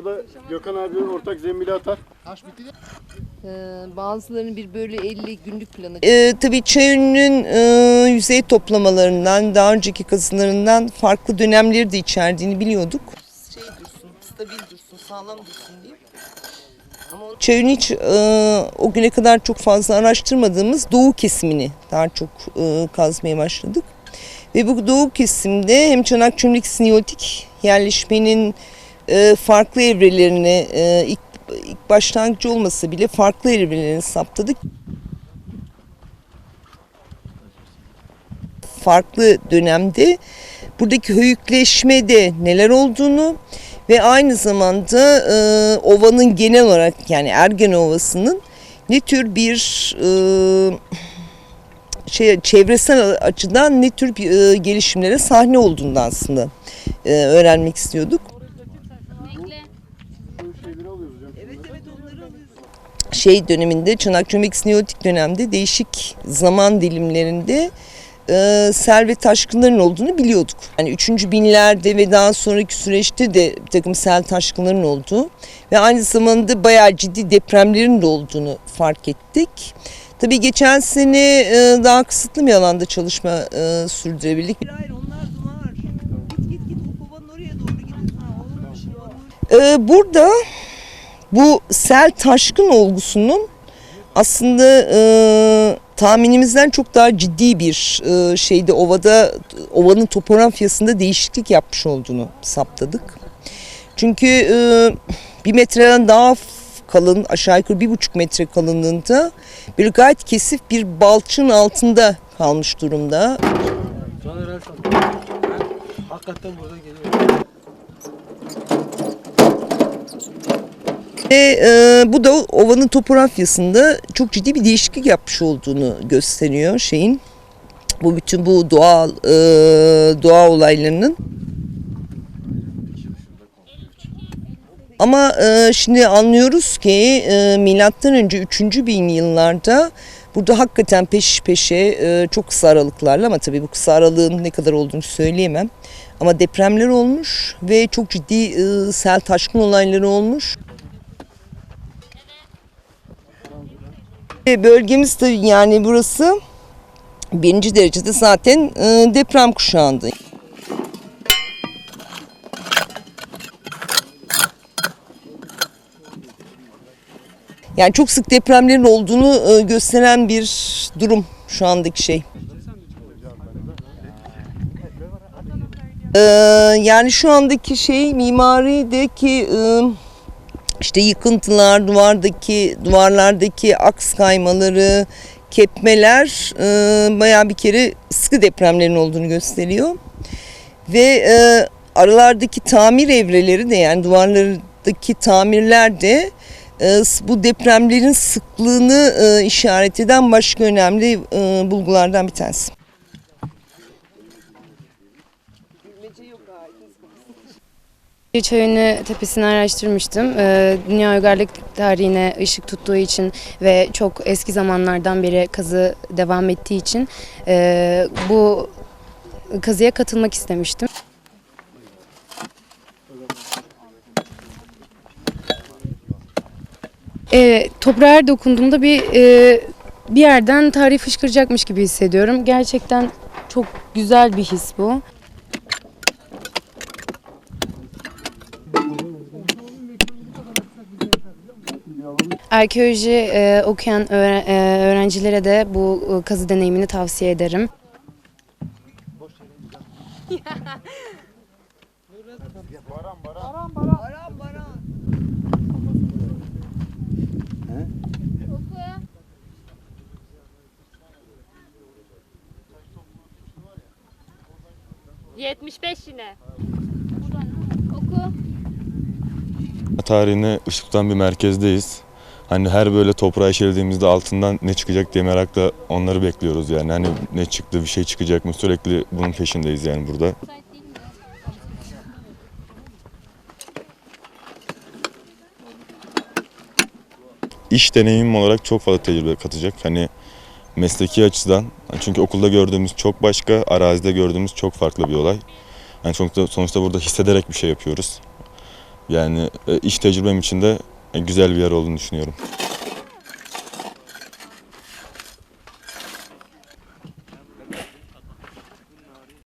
Orada Gökhan abi ortak zembili atar. Ee, bazılarının bir bölü 50 günlük planı. Ee, tabii Çayönü'nün e, yüzey toplamalarından, daha önceki kazılarından farklı dönemleri de içerdiğini biliyorduk. Şey dursun, stabil dursun, sağlam dursun diye. Ama Çayönü hiç e, o güne kadar çok fazla araştırmadığımız doğu kesimini daha çok e, kazmaya başladık. Ve bu doğu kesimde hem çanak çömlek siniyotik yerleşmenin e, farklı evrelerini e, ilk, ilk başlangıcı olmasa bile farklı evrelerini saptadık. farklı dönemde buradaki höyükleşmede neler olduğunu ve aynı zamanda e, ovanın genel olarak yani Ergen Ovası'nın ne tür bir e, şey çevresel açıdan ne tür bir, e, gelişimlere sahne olduğunu aslında e, öğrenmek istiyorduk. Şey döneminde Çanakkale Neolitik dönemde değişik zaman dilimlerinde e, sel ve taşkınların olduğunu biliyorduk. Yani 3. binlerde ve daha sonraki süreçte de bir takım sel taşkınların olduğu ve aynı zamanda bayağı ciddi depremlerin de olduğunu fark ettik. Tabii geçen sene e, daha kısıtlı bir alanda çalışma e, sürdürebildik. Hayır onlar duvar. Git git git o kovanın oraya doğru gidiyorsun. Ee, burada bu sel taşkın olgusunun aslında e, tahminimizden çok daha ciddi bir e, şeyde ovada ovanın topografyasında değişiklik yapmış olduğunu saptadık. Çünkü e, bir metreden daha kalın aşağı yukarı bir buçuk metre kalınlığında bir gayet kesif bir balçın altında kalmış durumda. Caner sattı. Hakikaten burada geliyor. Ve e, bu da ovanın topografyasında çok ciddi bir değişiklik yapmış olduğunu gösteriyor şeyin. Bu bütün bu doğal e, doğa olaylarının. Ama e, şimdi anlıyoruz ki e, milattan önce 3. bin yıllarda burada hakikaten peş peşe e, çok kısa aralıklarla ama tabii bu kısa aralığın ne kadar olduğunu söyleyemem. Ama depremler olmuş ve çok ciddi e, sel taşkın olayları olmuş. Bölgemiz tabii yani burası birinci derecede zaten e, deprem kuşağında. Yani çok sık depremlerin olduğunu e, gösteren bir durum şu andaki şey. Ee, yani şu andaki şey mimarideki e, işte yıkıntılar, duvardaki duvarlardaki aks kaymaları, kepmeler e, bayağı bir kere sıkı depremlerin olduğunu gösteriyor. Ve e, aralardaki tamir evreleri de yani duvarlardaki tamirler de e, bu depremlerin sıklığını e, işaret eden başka önemli e, bulgulardan bir tanesi. Çayönü tepesini araştırmıştım. Ee, Dünya Uygarlık tarihine ışık tuttuğu için ve çok eski zamanlardan beri kazı devam ettiği için e, bu kazıya katılmak istemiştim. E, toprağa dokunduğumda bir e, bir yerden tarih fışkıracakmış gibi hissediyorum. Gerçekten çok güzel bir his bu. Arkeoloji e, okuyan öğre- e, öğrencilere de bu e, kazı deneyimini tavsiye ederim. Oku. 75 yine. tarihine ışık tutan bir merkezdeyiz. Hani her böyle toprağa işelediğimizde altından ne çıkacak diye merakla onları bekliyoruz yani. Hani ne çıktı, bir şey çıkacak mı sürekli bunun peşindeyiz yani burada. İş deneyimim olarak çok fazla tecrübe katacak. Hani mesleki açıdan. Çünkü okulda gördüğümüz çok başka, arazide gördüğümüz çok farklı bir olay. Yani sonuçta, sonuçta burada hissederek bir şey yapıyoruz. Yani e, iş tecrübem için de güzel bir yer olduğunu düşünüyorum.